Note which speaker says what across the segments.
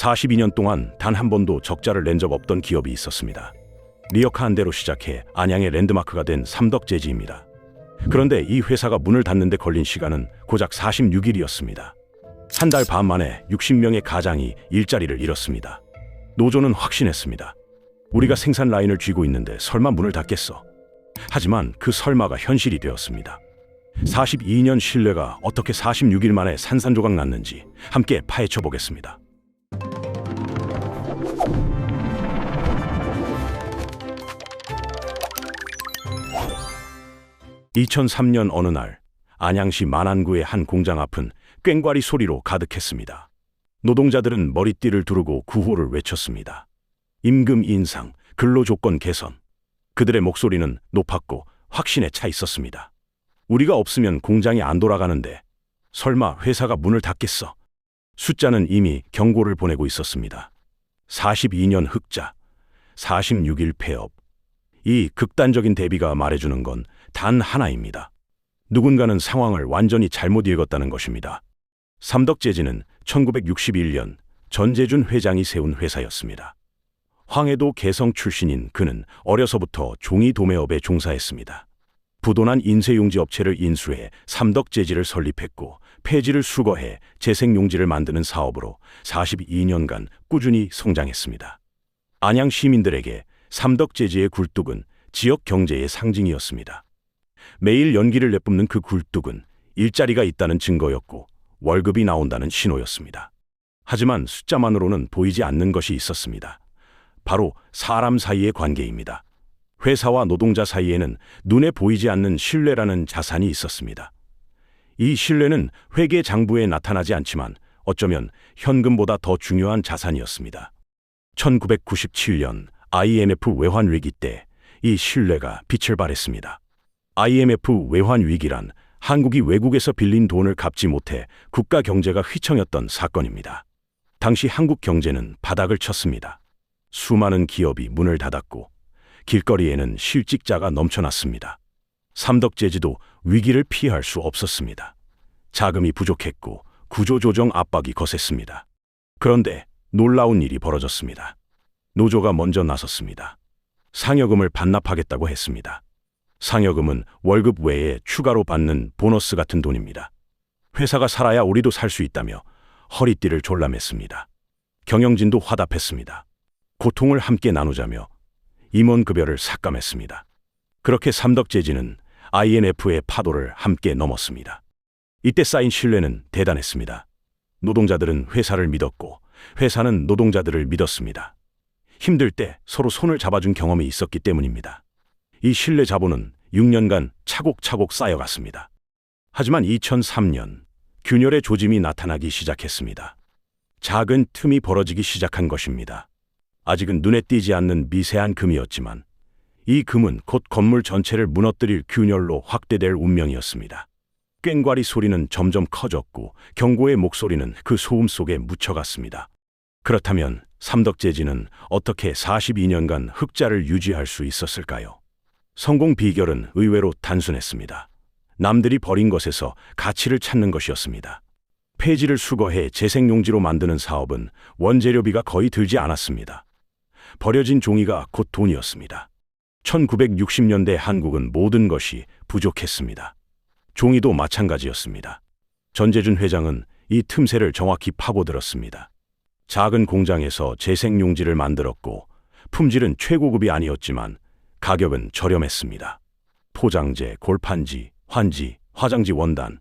Speaker 1: 42년 동안 단 한 번도 적자를 낸 적 없던 기업이 있었습니다. 리어카한 대로 시작해 안양의 랜드마크가 된 삼덕재지입니다. 그런데 이 회사가 문을 닫는데 걸린 시간은 고작 46일이었습니다. 한 달 반 만에 60명의 가장이 일자리를 잃었습니다. 노조는 확신했습니다. 우리가 생산 라인을 쥐고 있는데 설마 문을 닫겠어? 하지만 그 설마가 현실이 되었습니다. 42년 신뢰가 어떻게 46일 만에 산산조각 났는지 함께 파헤쳐 보겠습니다. 2003년 어느 날 안양시 만안구의 한 공장 앞은 꽹과리 소리로 가득했습니다. 노동자들은 머리띠를 두르고 구호를 외쳤습니다. 임금 인상, 근로 조건 개선. 그들의 목소리는 높았고 확신에 차 있었습니다. 우리가 없으면 공장이 안 돌아가는데 설마 회사가 문을 닫겠어? 숫자는 이미 경고를 보내고 있었습니다. 42년 흑자, 46일 폐업. 이 극단적인 대비가 말해주는 건 단 하나입니다. 누군가는 상황을 완전히 잘못 읽었다는 것입니다. 삼덕재지는 1961년 전재준 회장이 세운 회사였습니다. 황해도 개성 출신인 그는 어려서부터 종이 도매업에 종사했습니다. 부도난 인쇄용지 업체를 인수해 삼덕재지를 설립했고 폐지를 수거해 재생용지를 만드는 사업으로 42년간 꾸준히 성장했습니다. 안양 시민들에게 삼덕재지의 굴뚝은 지역 경제의 상징이었습니다. 매일 연기를 내뿜는 그 굴뚝은 일자리가 있다는 증거였고 월급이 나온다는 신호였습니다. 하지만 숫자만으로는 보이지 않는 것이 있었습니다. 바로 사람 사이의 관계입니다. 회사와 노동자 사이에는 눈에 보이지 않는 신뢰라는 자산이 있었습니다. 이 신뢰는 회계 장부에 나타나지 않지만 어쩌면 현금보다 더 중요한 자산이었습니다. 1997년 IMF 외환 위기 때 이 신뢰가 빛을 발했습니다. IMF 외환 위기란 한국이 외국에서 빌린 돈을 갚지 못해 국가 경제가 휘청였던 사건입니다. 당시 한국 경제는 바닥을 쳤습니다. 수많은 기업이 문을 닫았고 길거리에는 실직자가 넘쳐났습니다. 삼덕재지도 위기를 피할 수 없었습니다. 자금이 부족했고 구조조정 압박이 거셌습니다. 그런데 놀라운 일이 벌어졌습니다. 노조가 먼저 나섰습니다. 상여금을 반납하겠다고 했습니다. 상여금은 월급 외에 추가로 받는 보너스 같은 돈입니다. 회사가 살아야 우리도 살 수 있다며 허리띠를 졸라맸습니다. 경영진도 화답했습니다. 고통을 함께 나누자며 임원 급여를 삭감했습니다. 그렇게 삼덕재지는 INF의 파도를 함께 넘었습니다. 이때 쌓인 신뢰는 대단했습니다. 노동자들은 회사를 믿었고 회사는 노동자들을 믿었습니다. 힘들 때 서로 손을 잡아준 경험이 있었기 때문입니다. 이 신뢰 자본은 6년간 차곡차곡 쌓여갔습니다. 하지만 2003년 균열의 조짐이 나타나기 시작했습니다. 작은 틈이 벌어지기 시작한 것입니다. 아직은 눈에 띄지 않는 미세한 금이었지만 이 금은 곧 건물 전체를 무너뜨릴 균열로 확대될 운명이었습니다. 꽹과리 소리는 점점 커졌고 경고의 목소리는 그 소음 속에 묻혀갔습니다. 그렇다면 삼덕재지는 어떻게 42년간 흑자를 유지할 수 있었을까요? 성공 비결은 의외로 단순했습니다. 남들이 버린 것에서 가치를 찾는 것이었습니다. 폐지를 수거해 재생용지로 만드는 사업은 원재료비가 거의 들지 않았습니다. 버려진 종이가 곧 돈이었습니다. 1960년대 한국은 모든 것이 부족했습니다. 종이도 마찬가지였습니다. 전재준 회장은 이 틈새를 정확히 파고들었습니다. 작은 공장에서 재생용지를 만들었고 품질은 최고급이 아니었지만 가격은 저렴했습니다. 포장재, 골판지, 환지, 화장지 원단.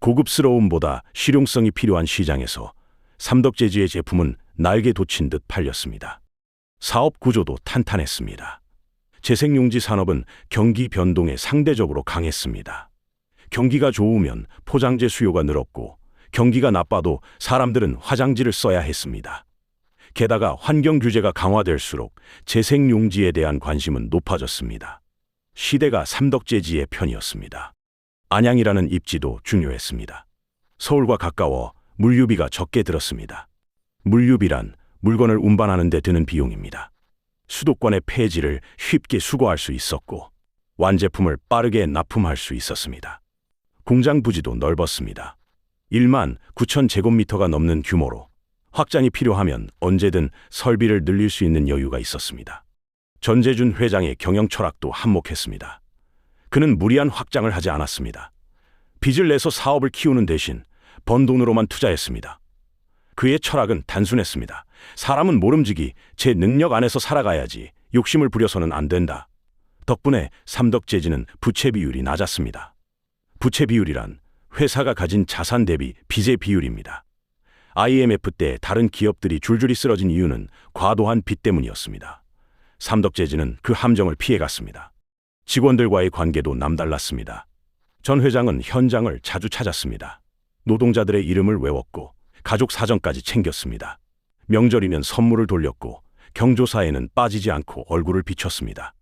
Speaker 1: 고급스러움보다 실용성이 필요한 시장에서 삼덕재지의 제품은 날개 돋친 듯 팔렸습니다. 사업 구조도 탄탄했습니다. 재생용지 산업은 경기 변동에 상대적으로 강했습니다. 경기가 좋으면 포장재 수요가 늘었고 경기가 나빠도 사람들은 화장지를 써야 했습니다. 게다가 환경 규제가 강화될수록 재생용지에 대한 관심은 높아졌습니다. 시대가 삼덕재지의 편이었습니다. 안양이라는 입지도 중요했습니다. 서울과 가까워 물류비가 적게 들었습니다. 물류비란 물건을 운반하는 데 드는 비용입니다. 수도권의 폐지를 쉽게 수거할 수 있었고 완제품을 빠르게 납품할 수 있었습니다. 공장 부지도 넓었습니다. 1만 9천 제곱미터가 넘는 규모로 확장이 필요하면 언제든 설비를 늘릴 수 있는 여유가 있었습니다. 전재준 회장의 경영 철학도 한몫했습니다. 그는 무리한 확장을 하지 않았습니다. 빚을 내서 사업을 키우는 대신 번 돈으로만 투자했습니다. 그의 철학은 단순했습니다. 사람은 모름지기 제 능력 안에서 살아가야지 욕심을 부려서는 안 된다. 덕분에 삼덕재지는 부채 비율이 낮았습니다. 부채 비율이란 회사가 가진 자산 대비 빚의 비율입니다. IMF 때 다른 기업들이 줄줄이 쓰러진 이유는 과도한 빚 때문이었습니다. 삼덕재지는 그 함정을 피해갔습니다. 직원들과의 관계도 남달랐습니다. 전 회장은 현장을 자주 찾았습니다. 노동자들의 이름을 외웠고 가족 사정까지 챙겼습니다. 명절이면 선물을 돌렸고 경조사에는 빠지지 않고 얼굴을 비췄습니다.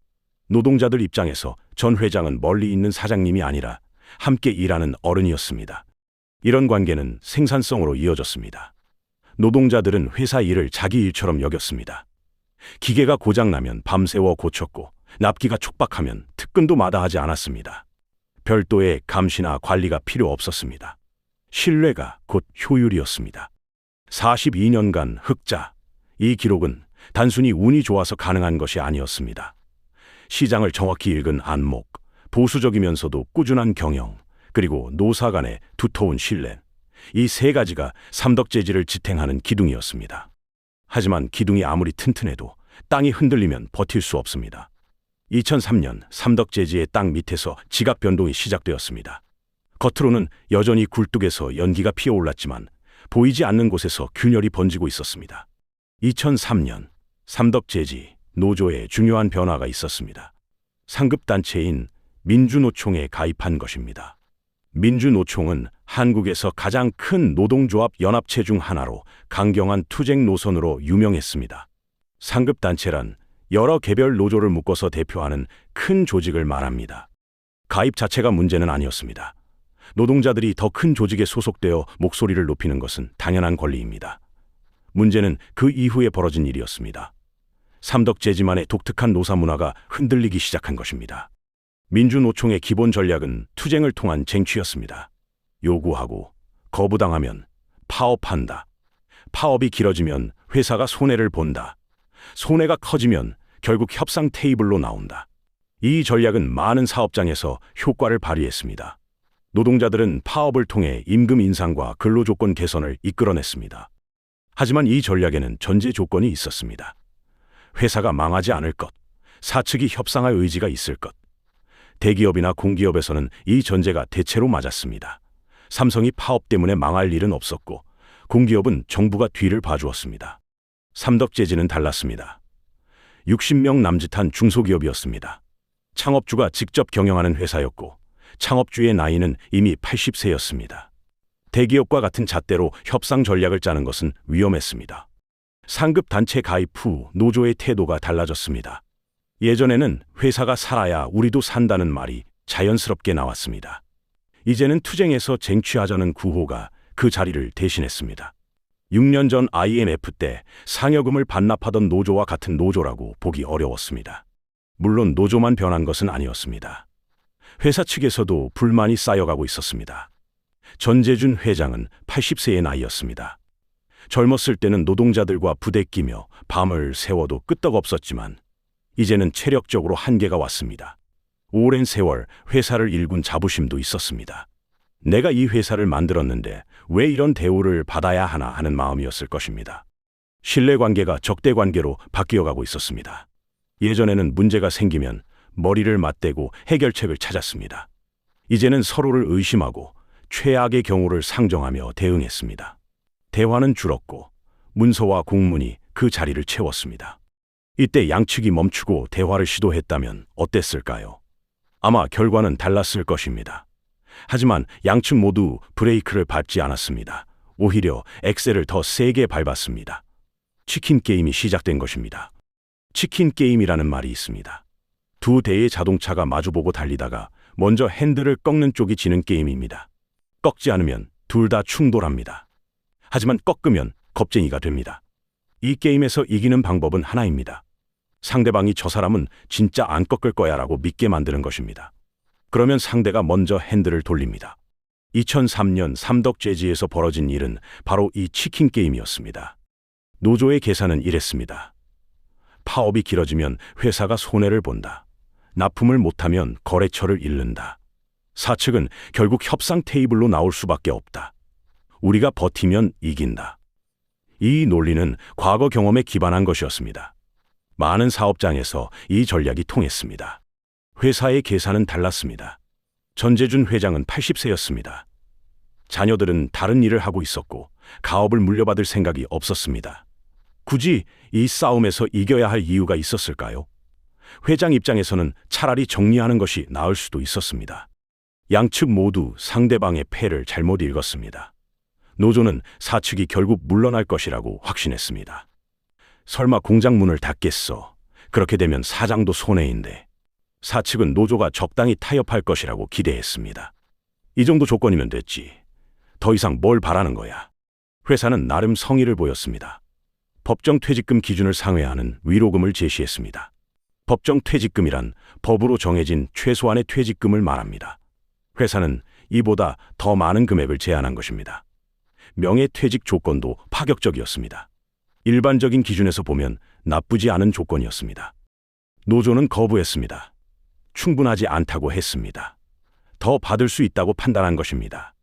Speaker 1: 노동자들 입장에서 전 회장은 멀리 있는 사장님이 아니라 함께 일하는 어른이었습니다. 이런 관계는 생산성으로 이어졌습니다. 노동자들은 회사 일을 자기 일처럼 여겼습니다. 기계가 고장나면 밤새워 고쳤고 납기가 촉박하면 특근도 마다하지 않았습니다. 별도의 감시나 관리가 필요 없었습니다. 신뢰가 곧 효율이었습니다. 42년간 흑자. 이 기록은 단순히 운이 좋아서 가능한 것이 아니었습니다. 시장을 정확히 읽은 안목, 보수적이면서도 꾸준한 경영, 그리고 노사 간의 두터운 신뢰. 이 세 가지가 삼덕재지를 지탱하는 기둥이었습니다. 하지만 기둥이 아무리 튼튼해도 땅이 흔들리면 버틸 수 없습니다. 2003년 삼덕재지의 땅 밑에서 지각 변동이 시작되었습니다. 겉으로는 여전히 굴뚝에서 연기가 피어올랐지만 보이지 않는 곳에서 균열이 번지고 있었습니다. 2003년 삼덕재지 노조에 중요한 변화가 있었습니다. 상급단체인 민주노총에 가입한 것입니다. 민주노총은 한국에서 가장 큰 노동조합 연합체 중 하나로 강경한 투쟁 노선으로 유명했습니다. 상급단체란 여러 개별 노조를 묶어서 대표하는 큰 조직을 말합니다. 가입 자체가 문제는 아니었습니다. 노동자들이 더 큰 조직에 소속되어 목소리를 높이는 것은 당연한 권리입니다. 문제는 그 이후에 벌어진 일이었습니다. 삼덕재지만의 독특한 노사 문화가 흔들리기 시작한 것입니다. 민주노총의 기본 전략은 투쟁을 통한 쟁취였습니다. 요구하고 거부당하면 파업한다. 파업이 길어지면 회사가 손해를 본다. 손해가 커지면 결국 협상 테이블로 나온다. 이 전략은 많은 사업장에서 효과를 발휘했습니다. 노동자들은 파업을 통해 임금 인상과 근로조건 개선을 이끌어냈습니다. 하지만 이 전략에는 전제 조건이 있었습니다. 회사가 망하지 않을 것, 사측이 협상할 의지가 있을 것. 대기업이나 공기업에서는 이 전제가 대체로 맞았습니다. 삼성이 파업 때문에 망할 일은 없었고, 공기업은 정부가 뒤를 봐주었습니다. 삼덕재지는 달랐습니다. 60명 남짓한 중소기업이었습니다. 창업주가 직접 경영하는 회사였고, 창업주의 나이는 이미 80세였습니다. 대기업과 같은 잣대로 협상 전략을 짜는 것은 위험했습니다. 상급 단체 가입 후 노조의 태도가 달라졌습니다. 예전에는 회사가 살아야 우리도 산다는 말이 자연스럽게 나왔습니다. 이제는 투쟁에서 쟁취하자는 구호가 그 자리를 대신했습니다. 6년 전 IMF 때 상여금을 반납하던 노조와 같은 노조라고 보기 어려웠습니다. 물론 노조만 변한 것은 아니었습니다. 회사 측에서도 불만이 쌓여가고 있었습니다. 전재준 회장은 80세의 나이였습니다. 젊었을 때는 노동자들과 부대끼며 밤을 새워도 끄떡없었지만 이제는 체력적으로 한계가 왔습니다. 오랜 세월 회사를 일군 자부심도 있었습니다. 내가 이 회사를 만들었는데 왜 이런 대우를 받아야 하나 하는 마음이었을 것입니다. 신뢰관계가 적대관계로 바뀌어가고 있었습니다. 예전에는 문제가 생기면 머리를 맞대고 해결책을 찾았습니다. 이제는 서로를 의심하고 최악의 경우를 상정하며 대응했습니다. 대화는 줄었고 문서와 공문이 그 자리를 채웠습니다. 이때 양측이 멈추고 대화를 시도했다면 어땠을까요? 아마 결과는 달랐을 것입니다. 하지만 양측 모두 브레이크를 밟지 않았습니다. 오히려 엑셀을 더 세게 밟았습니다. 치킨 게임이 시작된 것입니다. 치킨 게임이라는 말이 있습니다. 두 대의 자동차가 마주보고 달리다가 먼저 핸들을 꺾는 쪽이 지는 게임입니다. 꺾지 않으면 둘 다 충돌합니다. 하지만 꺾으면 겁쟁이가 됩니다. 이 게임에서 이기는 방법은 하나입니다. 상대방이 저 사람은 진짜 안 꺾을 거야 라고 믿게 만드는 것입니다. 그러면 상대가 먼저 핸들을 돌립니다. 2003년 삼덕 재지에서 벌어진 일은 바로 이 치킨 게임이었습니다. 노조의 계산은 이랬습니다. 파업이 길어지면 회사가 손해를 본다. 납품을 못하면 거래처를 잃는다. 사측은 결국 협상 테이블로 나올 수밖에 없다. 우리가 버티면 이긴다. 이 논리는 과거 경험에 기반한 것이었습니다. 많은 사업장에서 이 전략이 통했습니다. 회사의 계산은 달랐습니다. 전재준 회장은 80세였습니다. 자녀들은 다른 일을 하고 있었고 가업을 물려받을 생각이 없었습니다. 굳이 이 싸움에서 이겨야 할 이유가 있었을까요? 회장 입장에서는 차라리 정리하는 것이 나을 수도 있었습니다. 양측 모두 상대방의 패를 잘못 읽었습니다. 노조는 사측이 결국 물러날 것이라고 확신했습니다. 설마 공장 문을 닫겠어. 그렇게 되면 사장도 손해인데. 사측은 노조가 적당히 타협할 것이라고 기대했습니다. 이 정도 조건이면 됐지. 더 이상 뭘 바라는 거야. 회사는 나름 성의를 보였습니다. 법정 퇴직금 기준을 상회하는 위로금을 제시했습니다. 법정 퇴직금이란 법으로 정해진 최소한의 퇴직금을 말합니다. 회사는 이보다 더 많은 금액을 제안한 것입니다. 명예 퇴직 조건도 파격적이었습니다. 일반적인 기준에서 보면 나쁘지 않은 조건이었습니다. 노조는 거부했습니다. 충분하지 않다고 했습니다. 더 받을 수 있다고 판단한 것입니다.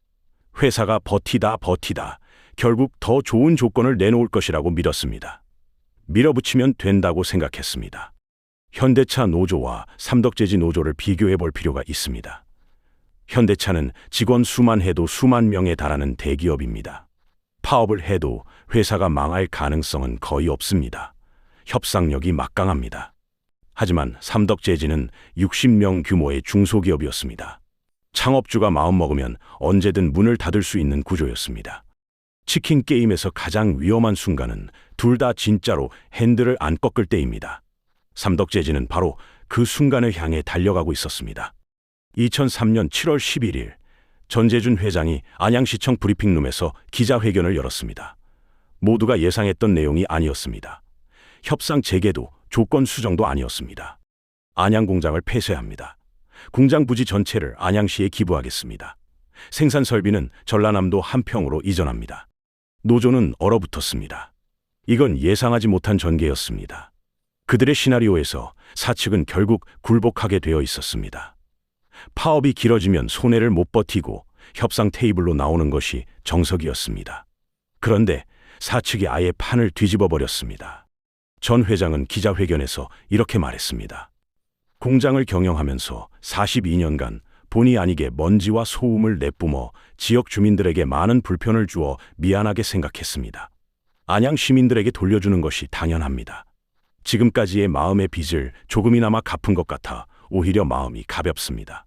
Speaker 1: 회사가 버티다 버티다 결국 더 좋은 조건을 내놓을 것이라고 믿었습니다. 밀어붙이면 된다고 생각했습니다. 현대차 노조와 삼덕재지 노조를 비교해 볼 필요가 있습니다. 현대차는 직원 수만 해도 수만 명에 달하는 대기업입니다. 파업을 해도 회사가 망할 가능성은 거의 없습니다. 협상력이 막강합니다. 하지만 삼덕재지는 60명 규모의 중소기업이었습니다. 창업주가 마음먹으면 언제든 문을 닫을 수 있는 구조였습니다. 치킨 게임에서 가장 위험한 순간은 둘 다 진짜로 핸들을 안 꺾을 때입니다. 삼덕재지는 바로 그 순간을 향해 달려가고 있었습니다. 2003년 7월 11일 전재준 회장이 안양시청 브리핑룸에서 기자회견을 열었습니다. 모두가 예상했던 내용이 아니었습니다. 협상 재개도 조건 수정도 아니었습니다. 안양 공장을 폐쇄합니다. 공장 부지 전체를 안양시에 기부하겠습니다. 생산 설비는 전라남도 한평으로 이전합니다. 노조는 얼어붙었습니다. 이건 예상하지 못한 전개였습니다. 그들의 시나리오에서 사측은 결국 굴복하게 되어 있었습니다. 파업이 길어지면 손해를 못 버티고 협상 테이블로 나오는 것이 정석이었습니다. 그런데 사측이 아예 판을 뒤집어 버렸습니다. 전 회장은 기자회견에서 이렇게 말했습니다. 공장을 경영하면서 42년간 본의 아니게 먼지와 소음을 내뿜어 지역 주민들에게 많은 불편을 주어 미안하게 생각했습니다. 안양 시민들에게 돌려주는 것이 당연합니다. 지금까지의 마음의 빚을 조금이나마 갚은 것 같아 오히려 마음이 가볍습니다.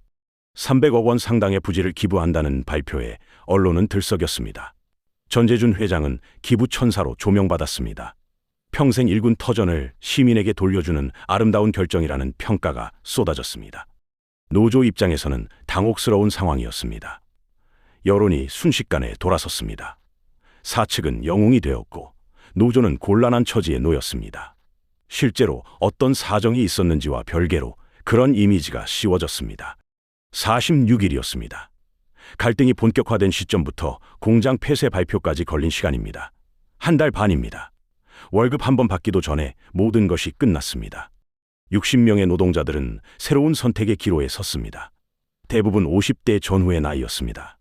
Speaker 1: 300억 원 상당의 부지를 기부한다는 발표에 언론은 들썩였습니다. 전재준 회장은 기부 천사로 조명받았습니다. 평생 일군 터전을 시민에게 돌려주는 아름다운 결정이라는 평가가 쏟아졌습니다. 노조 입장에서는 당혹스러운 상황이었습니다. 여론이 순식간에 돌아섰습니다. 사측은 영웅이 되었고 노조는 곤란한 처지에 놓였습니다. 실제로 어떤 사정이 있었는지와 별개로 그런 이미지가 씌워졌습니다. 46일이었습니다. 갈등이 본격화된 시점부터 공장 폐쇄 발표까지 걸린 시간입니다. 한 달 반입니다. 월급 한 번 받기도 전에 모든 것이 끝났습니다. 60명의 노동자들은 새로운 선택의 기로에 섰습니다. 대부분 50대 전후의 나이였습니다.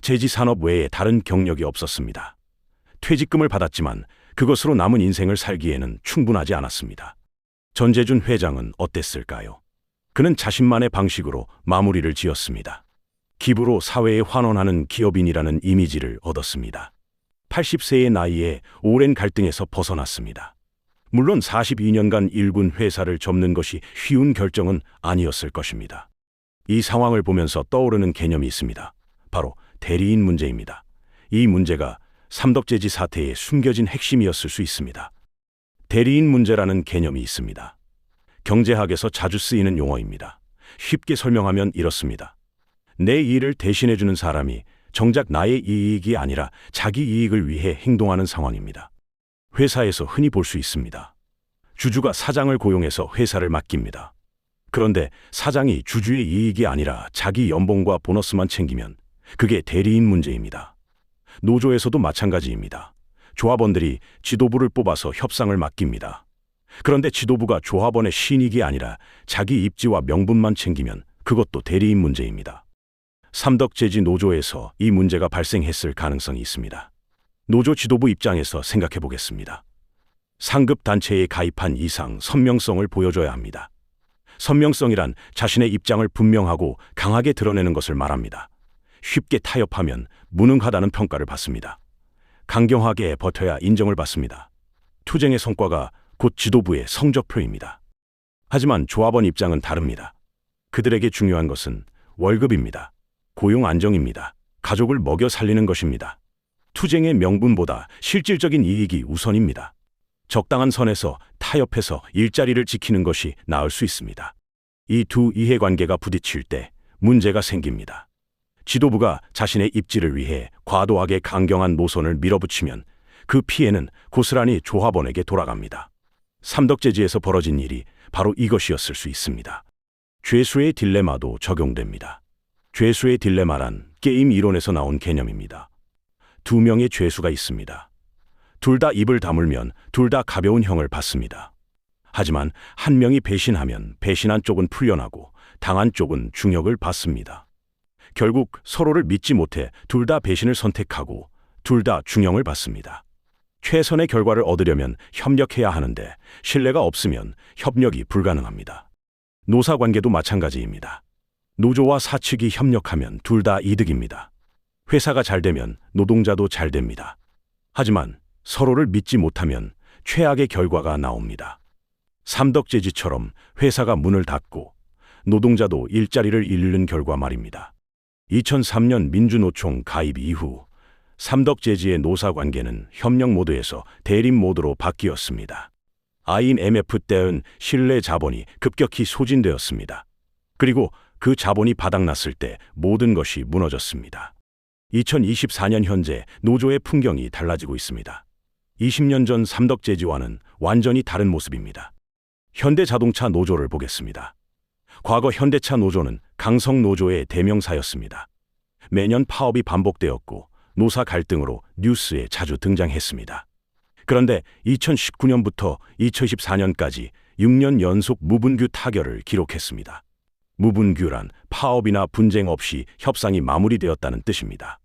Speaker 1: 제지 산업 외에 다른 경력이 없었습니다. 퇴직금을 받았지만 그것으로 남은 인생을 살기에는 충분하지 않았습니다. 전재준 회장은 어땠을까요? 그는 자신만의 방식으로 마무리를 지었습니다. 기부로 사회에 환원하는 기업인이라는 이미지를 얻었습니다. 80세의 나이에 오랜 갈등에서 벗어났습니다. 물론 42년간 일군 회사를 접는 것이 쉬운 결정은 아니었을 것입니다. 이 상황을 보면서 떠오르는 개념이 있습니다. 바로 대리인 문제입니다. 이 문제가 삼덕재지 사태의 숨겨진 핵심이었을 수 있습니다. 대리인 문제라는 개념이 있습니다. 경제학에서 자주 쓰이는 용어입니다. 쉽게 설명하면 이렇습니다. 내 일을 대신해주는 사람이 정작 나의 이익이 아니라 자기 이익을 위해 행동하는 상황입니다. 회사에서 흔히 볼 수 있습니다. 주주가 사장을 고용해서 회사를 맡깁니다. 그런데 사장이 주주의 이익이 아니라 자기 연봉과 보너스만 챙기면 그게 대리인 문제입니다. 노조에서도 마찬가지입니다. 조합원들이 지도부를 뽑아서 협상을 맡깁니다. 그런데 지도부가 조합원의 신익이 아니라 자기 입지와 명분만 챙기면 그것도 대리인 문제입니다. 삼덕재지 노조에서 이 문제가 발생했을 가능성이 있습니다. 노조 지도부 입장에서 생각해 보겠습니다. 상급 단체에 가입한 이상 선명성을 보여줘야 합니다. 선명성이란 자신의 입장을 분명하고 강하게 드러내는 것을 말합니다. 쉽게 타협하면 무능하다는 평가를 받습니다. 강경하게 버텨야 인정을 받습니다. 투쟁의 성과가 곧 지도부의 성적표입니다. 하지만 조합원 입장은 다릅니다. 그들에게 중요한 것은 월급입니다. 고용 안정입니다. 가족을 먹여 살리는 것입니다. 투쟁의 명분보다 실질적인 이익이 우선입니다. 적당한 선에서 타협해서 일자리를 지키는 것이 나을 수 있습니다. 이 두 이해관계가 부딪힐 때 문제가 생깁니다. 지도부가 자신의 입지를 위해 과도하게 강경한 노선을 밀어붙이면 그 피해는 고스란히 조합원에게 돌아갑니다. 삼덕재지에서 벌어진 일이 바로 이것이었을 수 있습니다. 죄수의 딜레마도 적용됩니다. 죄수의 딜레마란 게임 이론에서 나온 개념입니다. 두 명의 죄수가 있습니다. 둘 다 입을 다물면 둘 다 가벼운 형을 받습니다. 하지만 한 명이 배신하면 배신한 쪽은 풀려나고 당한 쪽은 중역을 받습니다. 결국 서로를 믿지 못해 둘 다 배신을 선택하고 둘 다 중형을 받습니다. 최선의 결과를 얻으려면 협력해야 하는데 신뢰가 없으면 협력이 불가능합니다. 노사 관계도 마찬가지입니다. 노조와 사측이 협력하면 둘 다 이득입니다. 회사가 잘 되면 노동자도 잘 됩니다. 하지만 서로를 믿지 못하면 최악의 결과가 나옵니다. 삼덕재지처럼 회사가 문을 닫고 노동자도 일자리를 잃는 결과 말입니다. 2003년 민주노총 가입 이후 삼덕재지의 노사 관계는 협력 모드에서 대립 모드로 바뀌었습니다. IMF 때는 신뢰 자본이 급격히 소진되었습니다. 그리고 그 자본이 바닥났을 때 모든 것이 무너졌습니다. 2024년 현재 노조의 풍경이 달라지고 있습니다. 20년 전 삼덕재지와는 완전히 다른 모습입니다. 현대자동차 노조를 보겠습니다. 과거 현대차 노조는 강성 노조의 대명사였습니다. 매년 파업이 반복되었고 노사 갈등으로 뉴스에 자주 등장했습니다. 그런데 2019년부터 2024년까지 6년 연속 무분규 타결을 기록했습니다. 무분규란 파업이나 분쟁 없이 협상이 마무리되었다는 뜻입니다.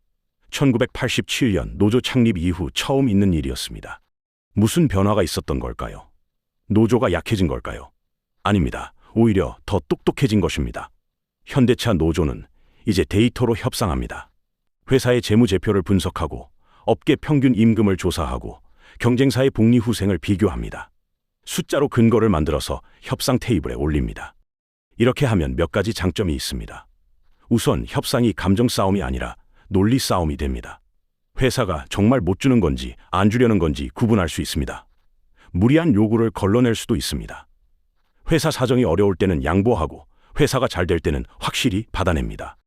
Speaker 1: 1987년 노조 창립 이후 처음 있는 일이었습니다. 무슨 변화가 있었던 걸까요? 노조가 약해진 걸까요? 아닙니다. 오히려 더 똑똑해진 것입니다. 현대차 노조는 이제 데이터로 협상합니다. 회사의 재무제표를 분석하고 업계 평균 임금을 조사하고 경쟁사의 복리 후생을 비교합니다. 숫자로 근거를 만들어서 협상 테이블에 올립니다. 이렇게 하면 몇 가지 장점이 있습니다. 우선 협상이 감정 싸움이 아니라 논리 싸움이 됩니다. 회사가 정말 못 주는 건지 안 주려는 건지 구분할 수 있습니다. 무리한 요구를 걸러낼 수도 있습니다. 회사 사정이 어려울 때는 양보하고 회사가 잘 될 때는 확실히 받아냅니다.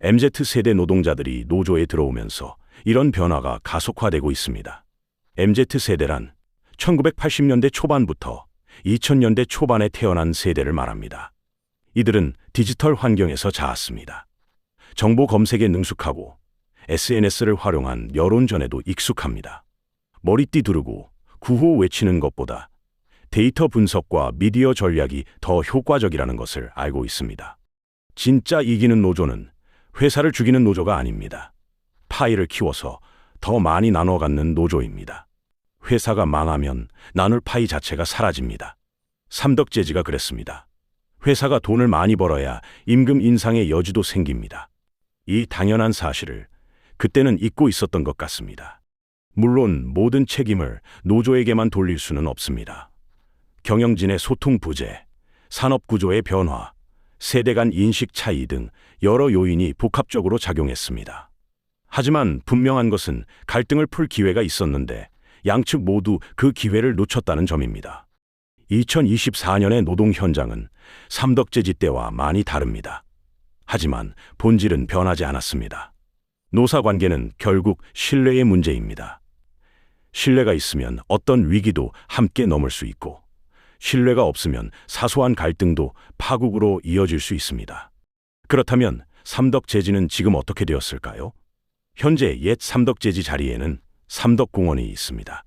Speaker 1: MZ세대 노동자들이 노조에 들어오면서 이런 변화가 가속화되고 있습니다. MZ세대란 1980년대 초반부터 2000년대 초반에 태어난 세대를 말합니다. 이들은 디지털 환경에서 자랐습니다. 정보 검색에 능숙하고 SNS를 활용한 여론전에도 익숙합니다. 머리띠 두르고 구호 외치는 것보다 데이터 분석과 미디어 전략이 더 효과적이라는 것을 알고 있습니다. 진짜 이기는 노조는 회사를 죽이는 노조가 아닙니다. 파이를 키워서 더 많이 나눠 갖는 노조입니다. 회사가 망하면 나눌 파이 자체가 사라집니다. 삼덕재지가 그랬습니다. 회사가 돈을 많이 벌어야 임금 인상의 여지도 생깁니다. 이 당연한 사실을 그때는 잊고 있었던 것 같습니다. 물론 모든 책임을 노조에게만 돌릴 수는 없습니다. 경영진의 소통 부재, 산업 구조의 변화, 세대 간 인식 차이 등 여러 요인이 복합적으로 작용했습니다. 하지만 분명한 것은 갈등을 풀 기회가 있었는데 양측 모두 그 기회를 놓쳤다는 점입니다. 2024년의 노동 현장은 삼덕재지 때와 많이 다릅니다. 하지만 본질은 변하지 않았습니다. 노사 관계는 결국 신뢰의 문제입니다. 신뢰가 있으면 어떤 위기도 함께 넘을 수 있고, 신뢰가 없으면 사소한 갈등도 파국으로 이어질 수 있습니다. 그렇다면 삼덕재지는 지금 어떻게 되었을까요? 현재 옛 삼덕재지 자리에는 삼덕공원이 있습니다.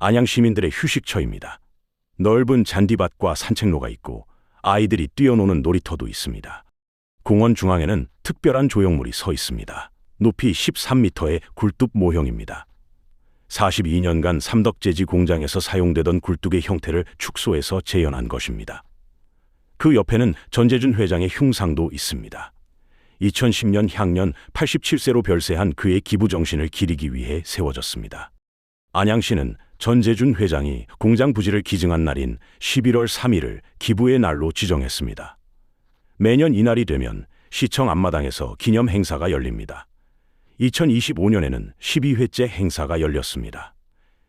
Speaker 1: 안양 시민들의 휴식처입니다. 넓은 잔디밭과 산책로가 있고 아이들이 뛰어노는 놀이터도 있습니다. 공원 중앙에는 특별한 조형물이 서 있습니다. 높이 13m의 굴뚝 모형입니다. 42년간 삼덕재지 공장에서 사용되던 굴뚝의 형태를 축소해서 재현한 것입니다. 그 옆에는 전재준 회장의 흉상도 있습니다. 2010년 향년 87세로 별세한 그의 기부 정신을 기리기 위해 세워졌습니다. 안양시는 전재준 회장이 공장 부지를 기증한 날인 11월 3일을 기부의 날로 지정했습니다. 매년 이날이 되면 시청 앞마당에서 기념 행사가 열립니다. 2025년에는 12회째 행사가 열렸습니다.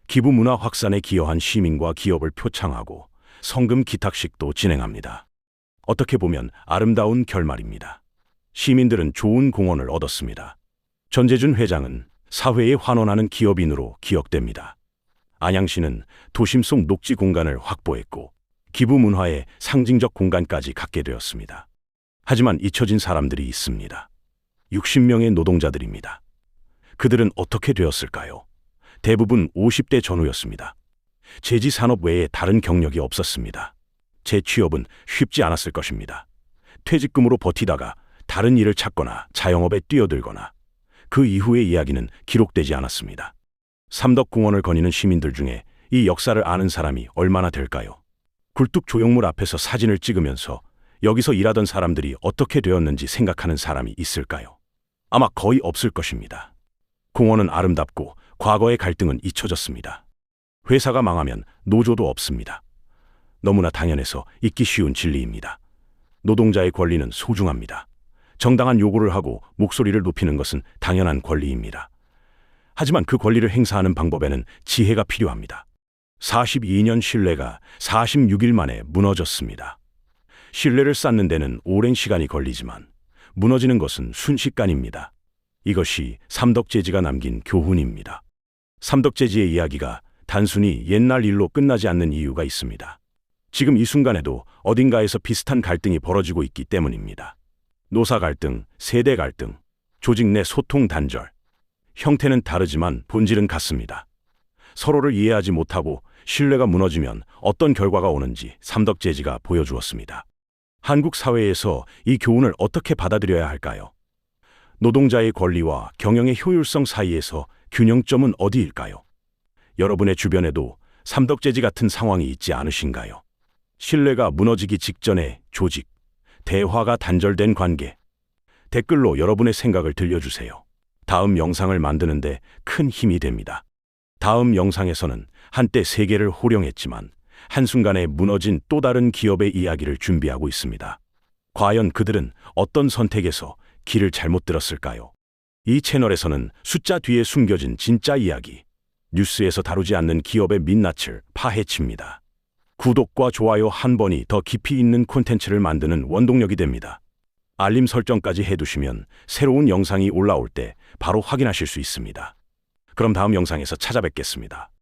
Speaker 1: 기부 문화 확산에 기여한 시민과 기업을 표창하고 성금 기탁식도 진행합니다. 어떻게 보면 아름다운 결말입니다. 시민들은 좋은 공헌을 얻었습니다. 전재준 회장은 사회에 환원하는 기업인으로 기억됩니다. 안양시는 도심 속 녹지 공간을 확보했고 기부 문화의 상징적 공간까지 갖게 되었습니다. 하지만 잊혀진 사람들이 있습니다. 60명의 노동자들입니다. 그들은 어떻게 되었을까요? 대부분 50대 전후였습니다. 제지 산업 외에 다른 경력이 없었습니다. 재취업은 쉽지 않았을 것입니다. 퇴직금으로 버티다가 다른 일을 찾거나 자영업에 뛰어들거나 그 이후의 이야기는 기록되지 않았습니다. 삼덕공원을 거니는 시민들 중에 이 역사를 아는 사람이 얼마나 될까요? 굴뚝 조형물 앞에서 사진을 찍으면서 여기서 일하던 사람들이 어떻게 되었는지 생각하는 사람이 있을까요? 아마 거의 없을 것입니다. 공원은 아름답고 과거의 갈등은 잊혀졌습니다. 회사가 망하면 노조도 없습니다. 너무나 당연해서 잊기 쉬운 진리입니다. 노동자의 권리는 소중합니다. 정당한 요구를 하고 목소리를 높이는 것은 당연한 권리입니다. 하지만 그 권리를 행사하는 방법에는 지혜가 필요합니다. 42년 신뢰가 46일 만에 무너졌습니다. 신뢰를 쌓는 데는 오랜 시간이 걸리지만 무너지는 것은 순식간입니다. 이것이 삼덕재지가 남긴 교훈입니다. 삼덕재지의 이야기가 단순히 옛날 일로 끝나지 않는 이유가 있습니다. 지금 이 순간에도 어딘가에서 비슷한 갈등이 벌어지고 있기 때문입니다. 노사 갈등, 세대 갈등, 조직 내 소통 단절. 형태는 다르지만 본질은 같습니다. 서로를 이해하지 못하고 신뢰가 무너지면 어떤 결과가 오는지 삼덕재지가 보여주었습니다. 한국 사회에서 이 교훈을 어떻게 받아들여야 할까요? 노동자의 권리와 경영의 효율성 사이에서 균형점은 어디일까요? 여러분의 주변에도 삼덕재지 같은 상황이 있지 않으신가요? 신뢰가 무너지기 직전에 조직, 대화가 단절된 관계. 댓글로 여러분의 생각을 들려주세요. 다음 영상을 만드는데 큰 힘이 됩니다. 다음 영상에서는 한때 세계를 호령했지만 한순간에 무너진 또 다른 기업의 이야기를 준비하고 있습니다. 과연 그들은 어떤 선택에서 길을 잘못 들었을까요? 이 채널에서는 숫자 뒤에 숨겨진 진짜 이야기, 뉴스에서 다루지 않는 기업의 민낯을 파헤칩니다. 구독과 좋아요 한 번이 더 깊이 있는 콘텐츠를 만드는 원동력이 됩니다. 알림 설정까지 해두시면 새로운 영상이 올라올 때 바로 확인하실 수 있습니다. 그럼 다음 영상에서 찾아뵙겠습니다.